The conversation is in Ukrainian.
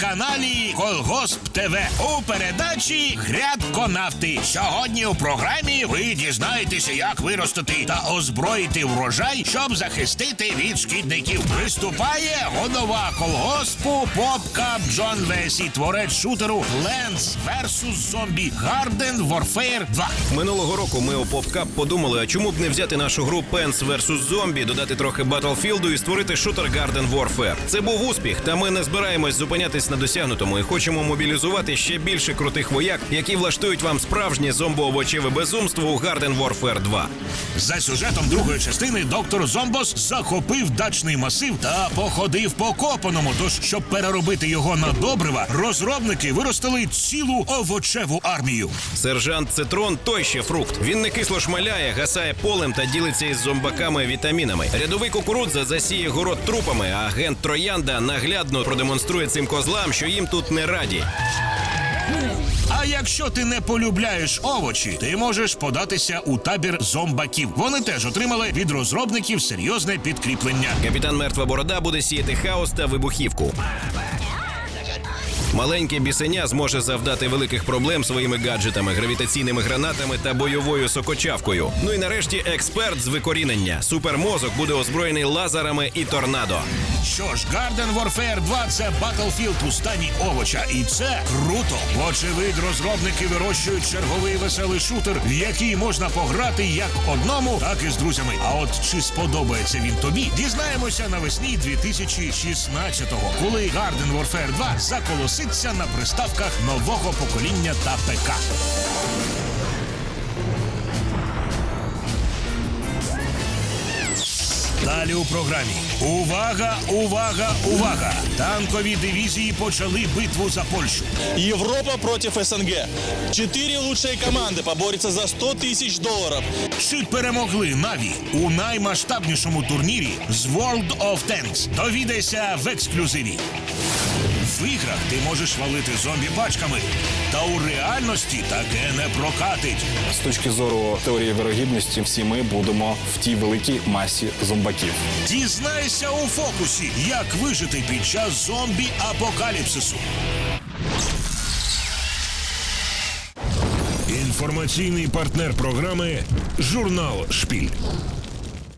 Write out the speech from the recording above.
каналі Колгосп ТВ у передачі Грядконавти. Сьогодні у програмі ви дізнаєтеся, як виростити та озброїти врожай, щоб захистити від шкідників. Виступає голова колгоспу Попка Джон Весі, творець шутеру Plants vs. Zombie Garden Warfare 2. Минулого року ми у PopCap подумали, а чому б не взяти нашу гру Pants vs. Zombie, додати трохи Battlefield і створити шутер Garden Warfare. Це був успіх, та ми не збираємось зупинятись на досягнутому і хочемо мобілізувати ще більше крутих вояк, які влаштують вам справжнє зомбоовочеве безумство у Garden Warfare 2. За сюжетом другої частини доктор Зомбос захопив дачний масив та походив по копаному. Тож, щоб переробити його на добрива, розробники виростили цілу овочеву армію. Сержант Цитрон той ще фрукт. Він не кисло шмаляє, гасає полем та ділиться із зомбаками вітамінами. Рядовий кукурудза засіє город трупами, а агент Троянда наглядно продемонструє цим козлам, що їм тут не раді. А якщо ти не полюбляєш овочі, ти можеш податися у табір зомбаків. Вони теж отримали від розробників серйозне підкріплення. Капітан Мертва Борода буде сіяти хаос та вибухівку. Маленьке бісеня зможе завдати великих проблем своїми гаджетами, гравітаційними гранатами та бойовою сокочавкою. Ну і нарешті експерт з викорінення. Супермозок буде озброєний лазерами і торнадо. Що ж, Garden Warfare 2 – це Battlefield у стані овоча, і це круто. Вочевидь, розробники вирощують черговий веселий шутер, в який можна пограти як одному, так і з друзями. А от чи сподобається він тобі, дізнаємося навесні 2016-го, коли Garden Warfare 2 заколоситься на приставках нового покоління та ПК. Далі у програмі. Увага, увага, увага! Танкові дивізії почали битву за Польщу. Европа против СНГ. Четыре лучшие команды поборются за 100 тысяч долларов. Чи перемогли Наві у наймасштабнішому турнірі з World of Tanks? Довідайся в ексклюзиві. В іграх ти можеш валити зомбі пачками, та у реальності таке не прокатить. З точки зору теорії вирогідності, всі ми будемо в тій великій масі зомбаків. Дізнайся у фокусі, як вижити під час зомбі-апокаліпсису. Інформаційний партнер програми Журнал Шпіль.